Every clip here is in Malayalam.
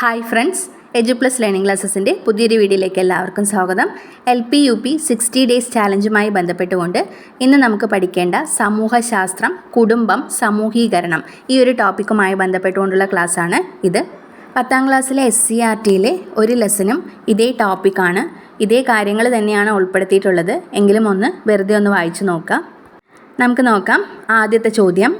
Hi friends Edu plus learning ക്ലാസ്സസിന്റെ പുതിയൊരു വീഡിയോയിലേക്ക് എല്ലാവർക്കും സ്വാഗതം. L P U P sixty days ചാലഞ്ചുമായി ബന്ധപ്പെട്ടുകൊണ്ട് ഇന്ന് നമുക്ക് പഠിക്കേണ്ട സമൂഹശാസ്ത്രം കുടുംബം സമൂഹീകരണം ഈ ഒരു ടോപ്പിക്കുമായി ബന്ധപ്പെട്ടുകൊണ്ടുള്ള ക്ലാസ്സാണ് ഇത്. പത്താം ക്ലാസ്സിലെ എസ് സി ആർ ടിയിലെ ഒരു ലെസനും ഇതേ ടോപ്പിക്കാണ്. ഇതേ കാര്യങ്ങൾ തന്നെയാണ് ഉൾപ്പെടുത്തിയിട്ടുള്ളത്. എങ്കിലും ഒന്ന് വെറുതെ ഒന്ന് വായിച്ചു നോക്കാം. നമുക്ക് നോക്കാം. ആദ്യത്തെ ചോദ്യം.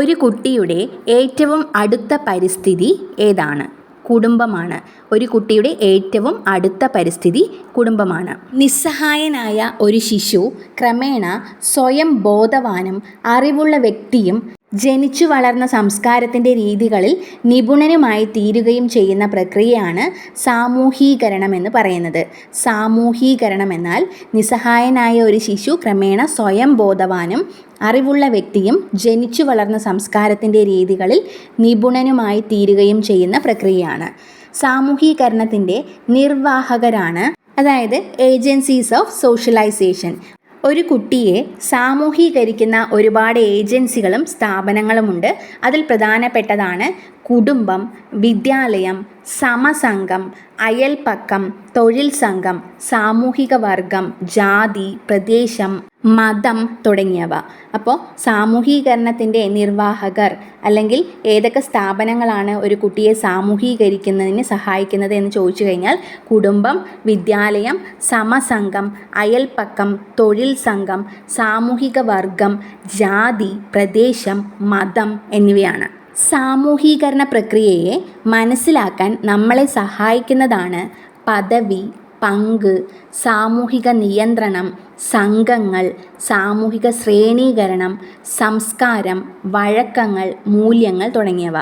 ഒരു കുട്ടിയുടെ ഏറ്റവും അടുത്ത പരിസ്ഥിതി ഏതാണ്? കുടുംബമാണ്. ഒരു കുട്ടിയുടെ ഏറ്റവും അടുത്ത പരിസ്ഥിതി കുടുംബമാണ്. നിസ്സഹായനായ ഒരു ശിശു ക്രമേണ സ്വയം ബോധവാനും അറിവുള്ള വ്യക്തിയും ജനിച്ചു വളർന്ന സംസ്കാരത്തിന്റെ രീതികളിൽ നിപുണനുമായി തീരുകയും ചെയ്യുന്ന പ്രക്രിയയാണ് സാമൂഹീകരണം എന്ന് പറയുന്നത്. സാമൂഹീകരണം എന്നാൽ നിസ്സഹായനായ ഒരു ശിശു ക്രമേണ സ്വയം ബോധവാനും അറിവുള്ള വ്യക്തിയും ജനിച്ചു വളർന്ന സംസ്കാരത്തിന്റെ രീതികളിൽ നിപുണനുമായി തീരുകയും ചെയ്യുന്ന പ്രക്രിയയാണ്. സാമൂഹീകരണത്തിന്റെ നിർവാഹകരാണ് അതായത് ഏജൻസീസ് ഓഫ് സോഷ്യലൈസേഷൻ. ഒരു കുട്ടിയെ സാമൂഹീകരിക്കുന്ന ഒരുപാട് ഏജൻസികളും സ്ഥാപനങ്ങളുമുണ്ട്. അതിൽ പ്രധാനപ്പെട്ടതാണ് കുടുംബം വിദ്യാലയം സമസംഘം അയൽപക്കം തൊഴിൽ സംഘം സാമൂഹിക വർഗം ജാതി പ്രദേശം. മതം തുടങ്ങിയവ. അപ്പോൾ സാമൂഹീകരണത്തിന്റെ നിർവാഹകർ അല്ലെങ്കിൽ ഏതൊക്കെ സ്ഥാപനങ്ങളാണ് ഒരു കുട്ടിയെ സാമൂഹീകരിക്കുന്നതിന് സഹായിക്കുന്നത് എന്ന് ചോദിച്ചു കഴിഞ്ഞാൽ കുടുംബം വിദ്യാലയം സമസംഘം അയൽപ്പക്കം തൊഴിൽ സംഘം സാമൂഹിക വർഗം ജാതി പ്രദേശം മതം എന്നിവയാണ്. സാമൂഹീകരണ പ്രക്രിയയെ മനസ്സിലാക്കാൻ നമ്മളെ സഹായിക്കുന്നതാണ് പദവി പങ്ക് സാമൂഹിക നിയന്ത്രണം സംഘങ്ങൾ സാമൂഹിക ശ്രേണീകരണം സംസ്കാരം വഴക്കങ്ങൾ മൂല്യങ്ങൾ തുടങ്ങിയവ.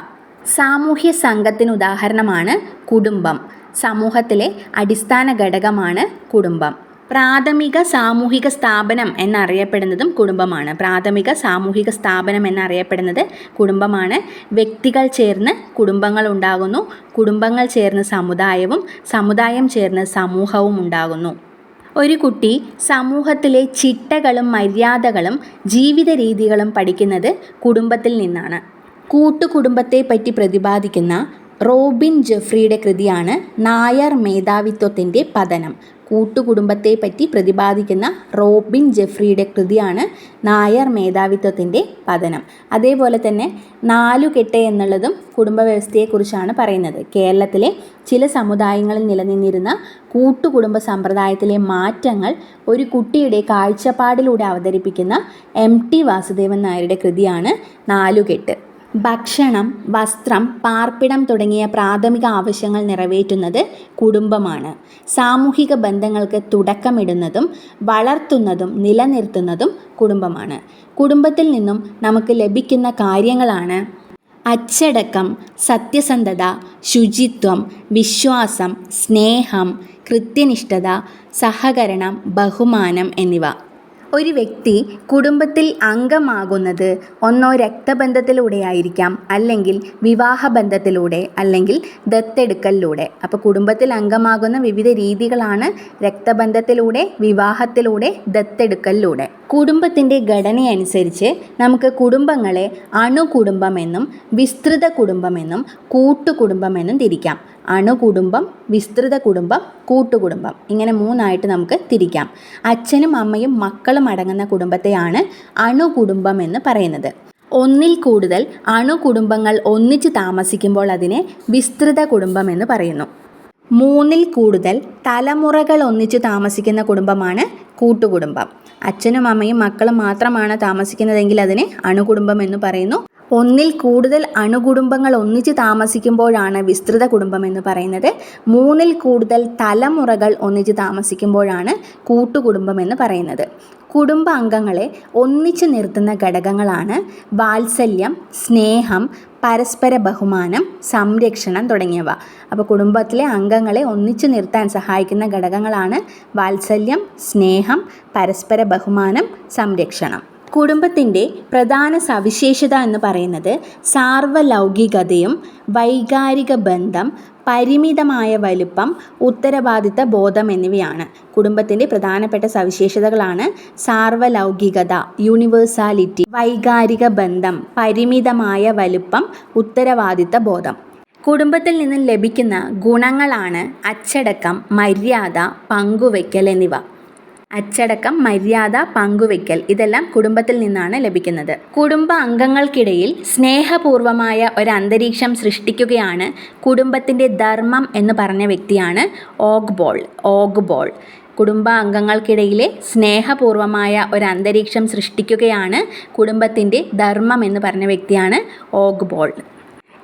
സാമൂഹ്യ സംഘത്തിന് ഉദാഹരണമാണ് കുടുംബം. സമൂഹത്തിലെ അടിസ്ഥാന ഘടകമാണ് കുടുംബം. പ്രാഥമിക സാമൂഹിക സ്ഥാപനം എന്നറിയപ്പെടുന്നതും കുടുംബമാണ്. പ്രാഥമിക സാമൂഹിക സ്ഥാപനം എന്നറിയപ്പെടുന്നത് കുടുംബമാണ്. വ്യക്തികൾ ചേർന്ന് കുടുംബങ്ങൾ ഉണ്ടാകുന്നു. കുടുംബങ്ങൾ ചേർന്ന് സമുദായവും സമുദായം ചേർന്ന് സമൂഹവും ഉണ്ടാകുന്നു. ഒരു കുട്ടി സമൂഹത്തിലെ ചിട്ടകളും മര്യാദകളും ജീവിത രീതികളും പഠിക്കുന്നത് കുടുംബത്തിൽ നിന്നാണ്. കൂട്ടുകുടുംബത്തെ പറ്റി പ്രതിപാദിക്കുന്ന റോബിൻ ജെഫ്രിയുടെ കൃതിയാണ് നായർ മേധാവിത്വത്തിന്റെ പതനം. കൂട്ടുകുടുംബത്തെ പറ്റി പ്രതിപാദിക്കുന്ന റോബിൻ ജെഫ്രിയുടെ കൃതിയാണ് നായർ മേധാവിത്വത്തിന്റെ പതനം. അതേപോലെ തന്നെ നാലുകെട്ട് എന്നുള്ളതും കുടുംബ വ്യവസ്ഥയെക്കുറിച്ചാണ് പറയുന്നത്. കേരളത്തിലെ ചില സമുദായങ്ങളിൽ നിലനിന്നിരുന്ന കൂട്ടുകുടുംബ സമ്പ്രദായത്തിലെ മാറ്റങ്ങൾ ഒരു കുട്ടിയുടെ കാഴ്ചപ്പാടിലൂടെ അവതരിപ്പിക്കുന്ന എം ടി വാസുദേവൻ നായരുടെ കൃതിയാണ് നാലുകെട്ട്. ഭക്ഷണം വസ്ത്രം പാർപ്പിടം തുടങ്ങിയ പ്രാഥമിക ആവശ്യങ്ങൾ നിറവേറ്റുന്നത് കുടുംബമാണ്. സാമൂഹിക ബന്ധങ്ങൾക്ക് തുടക്കമിടുന്നതും വളർത്തുന്നതും നിലനിർത്തുന്നതും കുടുംബമാണ്. കുടുംബത്തിൽ നിന്നും നമുക്ക് ലഭിക്കുന്ന കാര്യങ്ങളാണ് അച്ചടക്കം സത്യസന്ധത ശുചിത്വം വിശ്വാസം സ്നേഹം കൃത്യനിഷ്ഠത സഹകരണം ബഹുമാനം എന്നിവ. ഒരു വ്യക്തി കുടുംബത്തിൽ അംഗമാകുന്നത് ഒന്നോ രക്തബന്ധത്തിലൂടെ ആയിരിക്കാം അല്ലെങ്കിൽ വിവാഹബന്ധത്തിലൂടെ അല്ലെങ്കിൽ ദത്തെടുക്കലിലൂടെ. അപ്പോൾ കുടുംബത്തിൽ അംഗമാകുന്ന വിവിധ രീതികളാണ് രക്തബന്ധത്തിലൂടെ വിവാഹത്തിലൂടെ ദത്തെടുക്കലിലൂടെ. കുടുംബത്തിന്റെ ഘടനയനുസരിച്ച് നമുക്ക് കുടുംബങ്ങളെ അണുകുടുംബമെന്നും വിസ്തൃത കുടുംബമെന്നും കൂട്ടുകുടുംബമെന്നും തിരിക്കാം. അണുകുടുംബം വിസ്തൃത കുടുംബം കൂട്ടുകുടുംബം. ഇങ്ങനെ മൂന്നായിട്ട് നമുക്ക് തിരിക്കാം. അച്ഛനും അമ്മയും മക്കളും അടങ്ങുന്ന കുടുംബത്തെയാണ് അണുകുടുംബം എന്ന് പറയുന്നത്. ഒന്നിൽ കൂടുതൽ അണുകുടുംബങ്ങൾ ഒന്നിച്ച് താമസിക്കുമ്പോൾ അതിനെ വിസ്തൃത കുടുംബം എന്ന് പറയുന്നു. മൂന്നിൽ കൂടുതൽ തലമുറകൾ ഒന്നിച്ച് താമസിക്കുന്ന കുടുംബമാണ് കൂട്ടുകുടുംബം. അച്ഛനും അമ്മയും മക്കളും മാത്രമാണ് താമസിക്കുന്നതെങ്കിൽ അതിനെ അണുകുടുംബം എന്ന് പറയുന്നു. ഒന്നിൽ കൂടുതൽ അണുകുടുംബങ്ങൾ ഒന്നിച്ച് താമസിക്കുമ്പോഴാണ് വിസ്തൃത കുടുംബം എന്ന് പറയുന്നത്. മൂന്നിൽ കൂടുതൽ തലമുറകൾ ഒന്നിച്ച് താമസിക്കുമ്പോഴാണ് കൂട്ടുകുടുംബം എന്ന് പറയുന്നത്. കുടുംബ അംഗങ്ങളെ ഒന്നിച്ച് നിർത്തുന്ന ഘടകങ്ങളാണ് വാത്സല്യം സ്നേഹം പരസ്പര ബഹുമാനം സംരക്ഷണം തുടങ്ങിയവ. അപ്പോൾ കുടുംബത്തിലെ അംഗങ്ങളെ ഒന്നിച്ചു നിർത്താൻ സഹായിക്കുന്ന ഘടകങ്ങളാണ് വാത്സല്യം സ്നേഹം പരസ്പര ബഹുമാനം സംരക്ഷണം. കുടുംബത്തിന്റെ പ്രധാന സവിശേഷത എന്ന് പറയുന്നത് സാർവലൗകികതയും വൈകാരിക ബന്ധം പരിമിതമായ വലുപ്പം ഉത്തരവാദിത്ത ബോധം എന്നിവയാണ്. കുടുംബത്തിന്റെ പ്രധാനപ്പെട്ട സവിശേഷതകളാണ് സാർവലൗകികത യൂണിവേഴ്സാലിറ്റി വൈകാരിക ബന്ധം പരിമിതമായ വലുപ്പം ഉത്തരവാദിത്ത ബോധം. കുടുംബത്തിൽ നിന്നും ലഭിക്കുന്ന ഗുണങ്ങളാണ് അച്ചടക്കം മര്യാദ പങ്കുവയ്ക്കൽ എന്നിവ. അച്ചടക്കം മര്യാദ പങ്കുവെക്കൽ ഇതെല്ലാം കുടുംബത്തിൽ നിന്നാണ് ലഭിക്കുന്നത്. കുടുംബ അംഗങ്ങൾക്കിടയിൽ സ്നേഹപൂർവമായ ഒരു അന്തരീക്ഷം സൃഷ്ടിക്കുകയാണ് കുടുംബത്തിന്റെ ധർമ്മം എന്ന് പറഞ്ഞ വ്യക്തിയാണ് ഓഗ്ബോൾ ഓഗ്ബോൾ. കുടുംബ അംഗങ്ങൾക്കിടയിലെ സ്നേഹപൂർവമായ ഒരു അന്തരീക്ഷം സൃഷ്ടിക്കുകയാണ് കുടുംബത്തിന്റെ ധർമ്മം എന്ന് പറഞ്ഞ വ്യക്തിയാണ് ഓഗ്ബോൾ.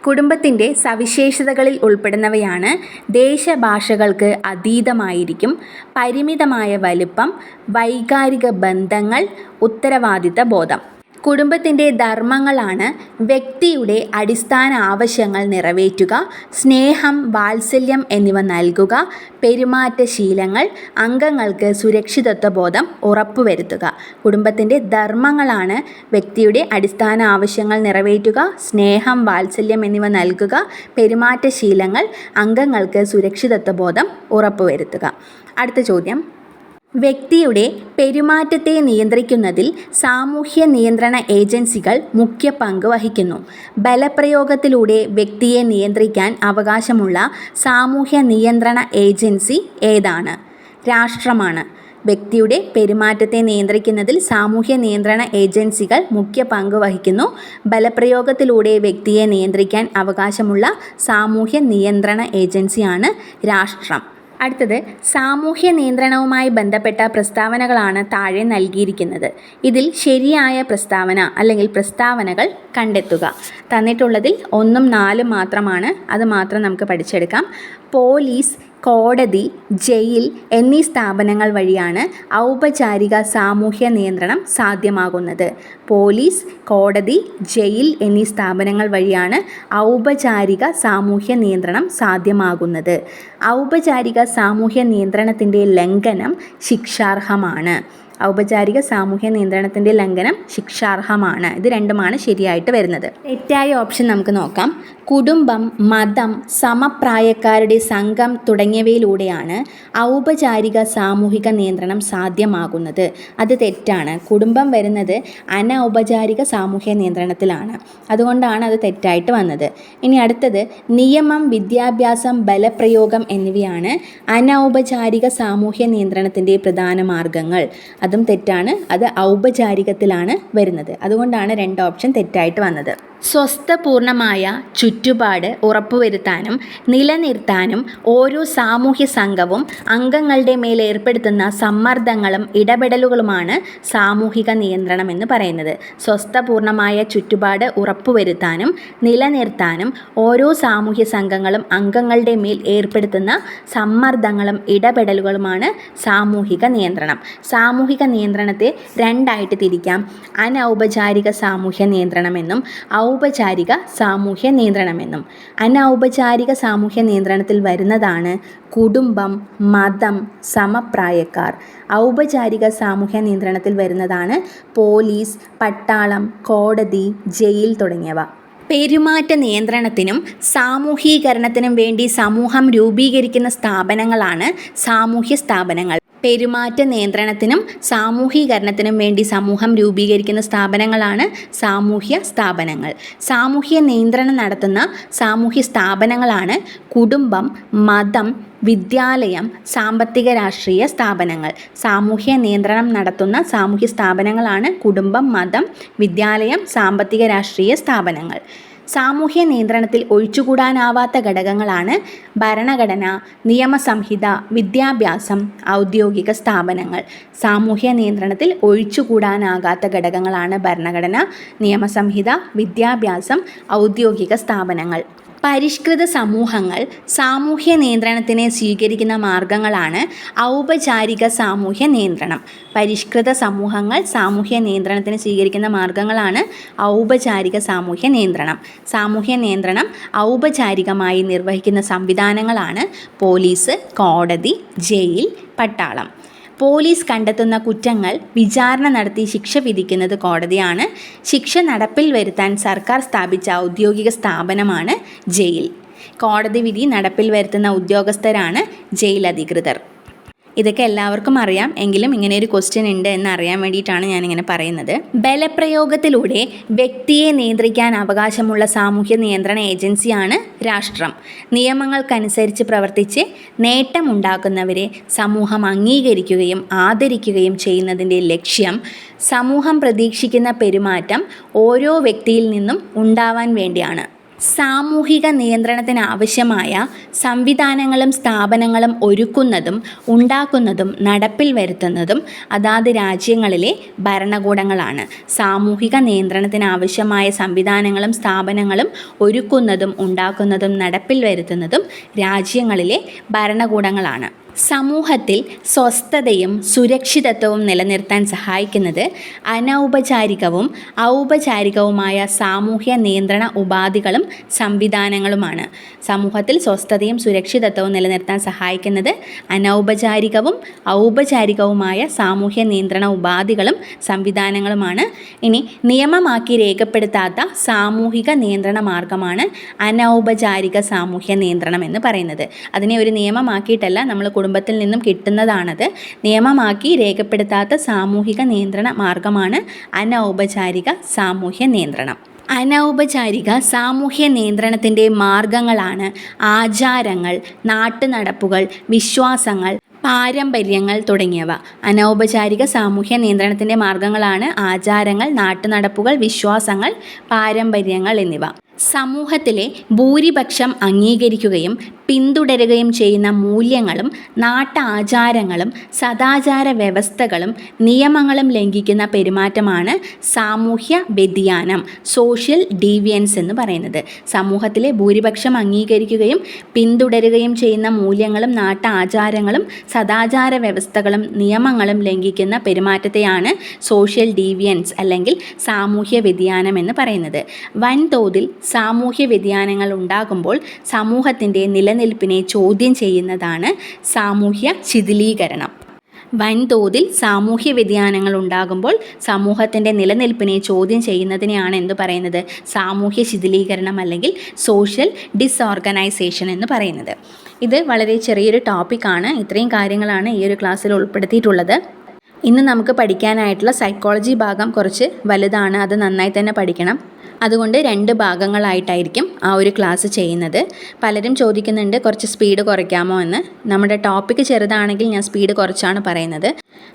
കുടുംബത്തിന്റെ സവിശേഷതകളിൽ ഉൾപ്പെടുന്നവയാണ് ദേശഭാഷകൾക്ക് അതീതമായിരിക്കും പരിമിതമായ വലിപ്പം വൈകാരിക ബന്ധങ്ങൾ ഉത്തരവാദിത്ത ബോധം. കുടുംബത്തിന്റെ ധർമ്മങ്ങളാണ് വ്യക്തിയുടെ അടിസ്ഥാന ആവശ്യങ്ങൾ നിറവേറ്റുക സ്നേഹം വാത്സല്യം എന്നിവ നൽകുക പെരുമാറ്റശീലങ്ങൾ അംഗങ്ങൾക്ക് സുരക്ഷിതത്വ ബോധം ഉറപ്പുവരുത്തുക. കുടുംബത്തിന്റെ ധർമ്മങ്ങളാണ് വ്യക്തിയുടെ അടിസ്ഥാന ആവശ്യങ്ങൾ നിറവേറ്റുക സ്നേഹം വാത്സല്യം എന്നിവ നൽകുക പെരുമാറ്റശീലങ്ങൾ അംഗങ്ങൾക്ക് സുരക്ഷിതത്വ ബോധം ഉറപ്പുവരുത്തുക. അടുത്ത ചോദ്യം. വ്യക്തിയുടെ പെരുമാറ്റത്തെ നിയന്ത്രിക്കുന്നതിൽ സാമൂഹ്യ നിയന്ത്രണ ഏജൻസികൾ മുഖ്യ പങ്ക് വഹിക്കുന്നു. ബലപ്രയോഗത്തിലൂടെ വ്യക്തിയെ നിയന്ത്രിക്കാൻ അവകാശമുള്ള സാമൂഹ്യ നിയന്ത്രണ ഏജൻസി ഏതാണ്? രാഷ്ട്രമാണ്. വ്യക്തിയുടെ പെരുമാറ്റത്തെ നിയന്ത്രിക്കുന്നതിൽ സാമൂഹ്യ നിയന്ത്രണ ഏജൻസികൾ മുഖ്യ പങ്ക് വഹിക്കുന്നു. ബലപ്രയോഗത്തിലൂടെ വ്യക്തിയെ നിയന്ത്രിക്കാൻ അവകാശമുള്ള സാമൂഹ്യ നിയന്ത്രണ ഏജൻസിയാണ് രാഷ്ട്രം. അടുത്തത് സാമൂഹ്യ നിയന്ത്രണവുമായി ബന്ധപ്പെട്ട പ്രസ്താവനകളാണ് താഴെ നൽകിയിരിക്കുന്നത്. ഇതിൽ ശരിയായ പ്രസ്താവന അല്ലെങ്കിൽ പ്രസ്താവനകൾ കണ്ടെത്തുക. തന്നിട്ടുള്ളതിൽ ഒന്നും നാലും മാത്രമാണ്. അത് മാത്രം നമുക്ക് പഠിച്ചെടുക്കാം. പോലീസ് കോടതി ജയിൽ എന്നീ സ്ഥാപനങ്ങൾ വഴിയാണ് ഔപചാരിക സാമൂഹ്യ നിയന്ത്രണം സാധ്യമാകുന്നത്. പോലീസ് കോടതി ജയിൽ എന്നീ സ്ഥാപനങ്ങൾ വഴിയാണ് ഔപചാരിക സാമൂഹ്യ നിയന്ത്രണം സാധ്യമാകുന്നത്. ഔപചാരിക സാമൂഹ്യ നിയന്ത്രണത്തിന്റെ ലംഘനം ശിക്ഷാർഹമാണ്. ഔപചാരിക സാമൂഹ്യ നിയന്ത്രണത്തിന്റെ ലംഘനം ശിക്ഷാർഹമാണ്. ഇത് രണ്ടുമാണ് ശരിയായിട്ട് വരുന്നത്. തെറ്റായ ഓപ്ഷൻ നമുക്ക് നോക്കാം. കുടുംബം മതം സമപ്രായക്കാരുടെ സംഘം തുടങ്ങിയവയിലൂടെയാണ് ഔപചാരിക സാമൂഹിക നിയന്ത്രണം സാധ്യമാകുന്നത്. അത് തെറ്റാണ്. കുടുംബം വരുന്നത് അനൗപചാരിക സാമൂഹ്യ നിയന്ത്രണത്തിലാണ്. അതുകൊണ്ടാണ് അത് തെറ്റായിട്ട് വന്നത്. ഇനി അടുത്തത് നിയമം വിദ്യാഭ്യാസം ബലപ്രയോഗം എന്നിവയാണ് അനൗപചാരിക സാമൂഹ്യ നിയന്ത്രണത്തിന്റെ പ്രധാന മാർഗങ്ങൾ. അതും തെറ്റാണ്. അത് ഔപചാരികത്തിലാണ് വരുന്നത്. അതുകൊണ്ടാണ് രണ്ട് ഓപ്ഷൻ തെറ്റായിട്ട് വന്നത്. സ്വസ്ഥപൂർണമായ ചുറ്റുപാട് ഉറപ്പുവരുത്താനും നിലനിർത്താനും ഓരോ സാമൂഹ്യ സംഘവും അംഗങ്ങളുടെ മേൽ ഏർപ്പെടുത്തുന്ന സമ്മർദ്ദങ്ങളും ഇടപെടലുകളുമാണ് സാമൂഹിക നിയന്ത്രണം എന്ന് പറയുന്നത്. സ്വസ്ഥപൂർണമായ ചുറ്റുപാട് ഉറപ്പുവരുത്താനും നിലനിർത്താനും ഓരോ സാമൂഹ്യ സംഘങ്ങളും അംഗങ്ങളുടെ മേൽ ഏർപ്പെടുത്തുന്ന സമ്മർദ്ദങ്ങളും ഇടപെടലുകളുമാണ് സാമൂഹിക നിയന്ത്രണം. സാമൂഹിക നിയന്ത്രണത്തെ രണ്ടായിട്ട് തിരിക്കാം. അനൗപചാരിക സാമൂഹ്യ നിയന്ത്രണമെന്നും ഔപചാരിക സാമൂഹ്യ നിയന്ത്രണമെന്നും അനൗപചാരിക സാമൂഹ്യ നിയന്ത്രണത്തിൽ വരുന്നതാണ് കുടുംബം മതം സമപ്രായക്കാർ. ഔപചാരിക സാമൂഹ്യ നിയന്ത്രണത്തിൽ വരുന്നതാണ് പോലീസ് പട്ടാളം കോടതി ജയിൽ തുടങ്ങിയവ. പെരുമാറ്റ നിയന്ത്രണത്തിനും സാമൂഹീകരണത്തിനും വേണ്ടി സമൂഹം രൂപീകരിക്കുന്ന സ്ഥാപനങ്ങളാണ് സാമൂഹ്യ സ്ഥാപനങ്ങൾ. പെരുമാറ്റ നിയന്ത്രണത്തിനും സാമൂഹീകരണത്തിനും വേണ്ടി സമൂഹം രൂപീകരിക്കുന്ന സ്ഥാപനങ്ങളാണ് സാമൂഹ്യ സ്ഥാപനങ്ങൾ. സാമൂഹ്യ നിയന്ത്രണം നടത്തുന്ന സാമൂഹ്യ സ്ഥാപനങ്ങളാണ് കുടുംബം മതം വിദ്യാലയം സാമ്പത്തിക രാഷ്ട്രീയ സ്ഥാപനങ്ങൾ. സാമൂഹ്യ നിയന്ത്രണം നടത്തുന്ന സാമൂഹ്യ സ്ഥാപനങ്ങളാണ് കുടുംബം മതം വിദ്യാലയം സാമ്പത്തിക രാഷ്ട്രീയ സ്ഥാപനങ്ങൾ. സാമൂഹ്യ നിയന്ത്രണത്തിൽ ഒഴിച്ചുകൂടാനാവാത്ത ഘടകങ്ങളാണ് ഭരണഘടന നിയമസംഹിത വിദ്യാഭ്യാസം ഔദ്യോഗിക സ്ഥാപനങ്ങൾ. സാമൂഹ്യ നിയന്ത്രണത്തിൽ ഒഴിച്ചുകൂടാനാകാത്ത ഘടകങ്ങളാണ് ഭരണഘടന നിയമസംഹിത വിദ്യാഭ്യാസം ഔദ്യോഗിക സ്ഥാപനങ്ങൾ. പരിഷ്കൃത സമൂഹങ്ങൾ സാമൂഹ്യ നിയന്ത്രണത്തിന് സ്വീകരിക്കുന്ന മാർഗങ്ങളാണ് ഔപചാരിക സാമൂഹ്യ നിയന്ത്രണം. പരിഷ്കൃത സമൂഹങ്ങൾ സാമൂഹ്യ നിയന്ത്രണത്തിന് സ്വീകരിക്കുന്ന മാർഗങ്ങളാണ് ഔപചാരിക സാമൂഹ്യ നിയന്ത്രണം. സാമൂഹ്യ നിയന്ത്രണം ഔപചാരികമായി നിർവഹിക്കുന്ന സംവിധാനങ്ങളാണ് പോലീസ് കോടതി ജയിൽ പട്ടാളം. പോലീസ് കണ്ടെത്തുന്ന കുറ്റങ്ങൾ വിചാരണ നടത്തി ശിക്ഷ വിധിക്കുന്നത് കോടതിയാണ്. ശിക്ഷ നടപ്പിൽ വരുത്താൻ സർക്കാർ സ്ഥാപിച്ച ഔദ്യോഗിക സ്ഥാപനമാണ് ജയിൽ. കോടതി വിധി നടപ്പിൽ വരുത്തുന്ന ഉദ്യോഗസ്ഥരാണ് ജയിൽ അധികൃതർ. ഇതൊക്കെ എല്ലാവർക്കും അറിയാം. എങ്കിലും ഇങ്ങനെ ഒരു ക്വസ്റ്റ്യൻ ഉണ്ട് എന്ന് അറിയാൻ വേണ്ടിയിട്ടാണ് ഞാനിങ്ങനെ പറയുന്നത്. ബലപ്രയോഗത്തിലൂടെ വ്യക്തിയെ നിയന്ത്രിക്കാൻ അവകാശമുള്ള സാമൂഹ്യ നിയന്ത്രണ ഏജൻസിയാണ് രാഷ്ട്രം. നിയമങ്ങൾക്കനുസരിച്ച് പ്രവർത്തിച്ച് നേട്ടമുണ്ടാക്കുന്നവരെ സമൂഹം അംഗീകരിക്കുകയും ആദരിക്കുകയും ചെയ്യുന്നതിന്റെ ലക്ഷ്യം സമൂഹം പ്രതീക്ഷിക്കുന്ന പെരുമാറ്റം ഓരോ വ്യക്തിയിൽ നിന്നും ഉണ്ടാവാൻ വേണ്ടിയാണ്. സാമൂഹിക നിയന്ത്രണത്തിന് ആവശ്യമായ സംവിധാനങ്ങളും സ്ഥാപനങ്ങളും ഒരുക്കുന്നതും ഉണ്ടാക്കുന്നതും നടപ്പിൽ വരുത്തുന്നതും അതാത് രാജ്യങ്ങളിലെ ഭരണകൂടങ്ങളാണ്. സാമൂഹിക നിയന്ത്രണത്തിന് ആവശ്യമായ സംവിധാനങ്ങളും സ്ഥാപനങ്ങളും ഒരുക്കുന്നതും ഉണ്ടാക്കുന്നതും നടപ്പിൽ വരുത്തുന്നതും രാജ്യങ്ങളിലെ ഭരണകൂടങ്ങളാണ്. സമൂഹത്തിൽ സ്വസ്ഥതയും സുരക്ഷിതത്വവും നിലനിർത്താൻ സഹായിക്കുന്നത് അനൗപചാരികവും ഔപചാരികവുമായ സാമൂഹ്യ നിയന്ത്രണ ഉപാധികളും സംവിധാനങ്ങളുമാണ്. സമൂഹത്തിൽ സ്വസ്ഥതയും സുരക്ഷിതത്വവും നിലനിർത്താൻ സഹായിക്കുന്നത് അനൗപചാരികവും ഔപചാരികവുമായ സാമൂഹ്യ നിയന്ത്രണ ഉപാധികളും സംവിധാനങ്ങളുമാണ്. ഇനി നിയമമാക്കി രേഖപ്പെടുത്താത്ത സാമൂഹിക നിയന്ത്രണ മാർഗമാണ് അനൗപചാരിക സാമൂഹ്യ നിയന്ത്രണം എന്ന് പറയുന്നത്. അതിനെ ഒരു നിയമമാക്കിയിട്ടല്ല നമ്മൾ കുടുംബത്തിൽ നിന്നും കിട്ടുന്നതാണത്. നിയമമാക്കി രേഖപ്പെടുത്താത്ത സാമൂഹിക നിയന്ത്രണ മാർഗമാണ് അനൗപചാരിക സാമൂഹ്യ നിയന്ത്രണം. അനൗപചാരിക സാമൂഹ്യ നിയന്ത്രണത്തിന്റെ മാർഗങ്ങളാണ് ആചാരങ്ങൾ നാട്ടുനടപ്പുകൾ വിശ്വാസങ്ങൾ പാരമ്പര്യങ്ങൾ തുടങ്ങിയവ. അനൗപചാരിക സാമൂഹ്യ നിയന്ത്രണത്തിന്റെ മാർഗങ്ങളാണ് ആചാരങ്ങൾ നാട്ടുനടപ്പുകൾ വിശ്വാസങ്ങൾ പാരമ്പര്യങ്ങൾ എന്നിവ. സമൂഹത്തിലെ ഭൂരിപക്ഷം അംഗീകരിക്കുകയും പിന്തുടരുകയും ചെയ്യുന്ന മൂല്യങ്ങളും നാട്ടാചാരങ്ങളും സദാചാര വ്യവസ്ഥകളും നിയമങ്ങളും ലംഘിക്കുന്ന പെരുമാറ്റമാണ് സാമൂഹ്യ വ്യതിയാനം സോഷ്യൽ ഡീവിയൻസ് എന്ന് പറയുന്നത്. സമൂഹത്തിലെ ഭൂരിപക്ഷം അംഗീകരിക്കുകയും പിന്തുടരുകയും ചെയ്യുന്ന മൂല്യങ്ങളും നാട്ടാചാരങ്ങളും സദാചാര വ്യവസ്ഥകളും നിയമങ്ങളും ലംഘിക്കുന്ന പെരുമാറ്റത്തെയാണ് സോഷ്യൽ ഡീവിയൻസ് അല്ലെങ്കിൽ സാമൂഹ്യ വ്യതിയാനം എന്ന് പറയുന്നത്. വൻതോതിൽ സാമൂഹ്യ വ്യതിയാനങ്ങൾ ഉണ്ടാകുമ്പോൾ സമൂഹത്തിന്റെ നിലനിൽപ്പിനെ ചോദ്യം ചെയ്യുന്നതാണ് സാമൂഹ്യ ശിഥിലീകരണം. വൻതോതിൽ സാമൂഹ്യ വ്യതിയാനങ്ങൾ ഉണ്ടാകുമ്പോൾ സമൂഹത്തിന്റെ നിലനിൽപ്പിനെ ചോദ്യം ചെയ്യുന്നതിനെയാണ് എന്ത് പറയുന്നത്? സാമൂഹ്യ ശിഥിലീകരണം അല്ലെങ്കിൽ സോഷ്യൽ ഡിസോർഗനൈസേഷൻ എന്ന് പറയുന്നത്. ഇത് വളരെ ചെറിയൊരു ടോപ്പിക്കാണ് ഇത്രയും കാര്യങ്ങളാണ് ഈ ഒരു ക്ലാസ്സിൽ ഉൾപ്പെടുത്തിയിട്ടുള്ളത്. ഇന്ന് നമുക്ക് പഠിക്കാനായിട്ടുള്ള സൈക്കോളജി ഭാഗം കുറച്ച് വലുതാണ്. അത് നന്നായി തന്നെ പഠിക്കണം. അതുകൊണ്ട് രണ്ട് ഭാഗങ്ങളായിട്ടായിരിക്കും ആ ഒരു ക്ലാസ് ചെയ്യുന്നത്. പലരും ചോദിക്കുന്നുണ്ട് കുറച്ച് സ്പീഡ് കുറയ്ക്കാമോ എന്ന്. നമ്മുടെ ടോപ്പിക്ക് ചെറുതാണെങ്കിൽ ഞാൻ സ്പീഡ് കുറച്ചാണ് പറയുന്നത്.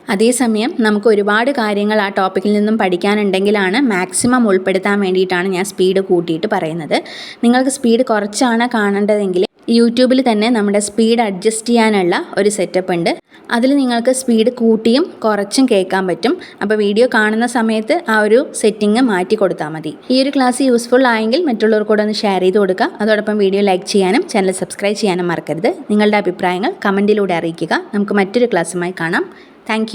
അതേസമയം നമുക്ക് ഒരുപാട് കാര്യങ്ങൾ ആ ടോപ്പിക്കിൽ നിന്നും പഠിക്കാനുണ്ടെങ്കിലാണ് മാക്സിമം ഉൾപ്പെടുത്താൻ വേണ്ടിയിട്ടാണ് ഞാൻ സ്പീഡ് കൂട്ടിയിട്ട് പറയുന്നത്. നിങ്ങൾക്ക് സ്പീഡ് കുറച്ചാണ് കാണേണ്ടതെങ്കിൽ യൂട്യൂബിൽ തന്നെ നമ്മുടെ സ്പീഡ് അഡ്ജസ്റ്റ് ചെയ്യാനുള്ള ഒരു സെറ്റപ്പ് ഉണ്ട്. അതിൽ നിങ്ങൾക്ക് സ്പീഡ് കൂട്ടിയും കുറച്ചും കേൾക്കാൻ പറ്റും. അപ്പോൾ വീഡിയോ കാണുന്ന സമയത്ത് ആ ഒരു സെറ്റിംഗ് മാറ്റി കൊടുത്താൽ മതി. ഈ ഒരു ക്ലാസ് യൂസ്ഫുൾ ആയെങ്കിൽ മറ്റുള്ളവർ കൂടെ ഒന്ന് ഷെയർ ചെയ്ത് കൊടുക്കുക. അതോടൊപ്പം വീഡിയോ ലൈക്ക് ചെയ്യാനും ചാനൽ സബ്സ്ക്രൈബ് ചെയ്യാനും മറക്കരുത്. നിങ്ങളുടെ അഭിപ്രായങ്ങൾ കമന്റിലൂടെ അറിയിക്കുക. നമുക്ക് മറ്റൊരു ക്ലാസ്സുമായി കാണാം. താങ്ക്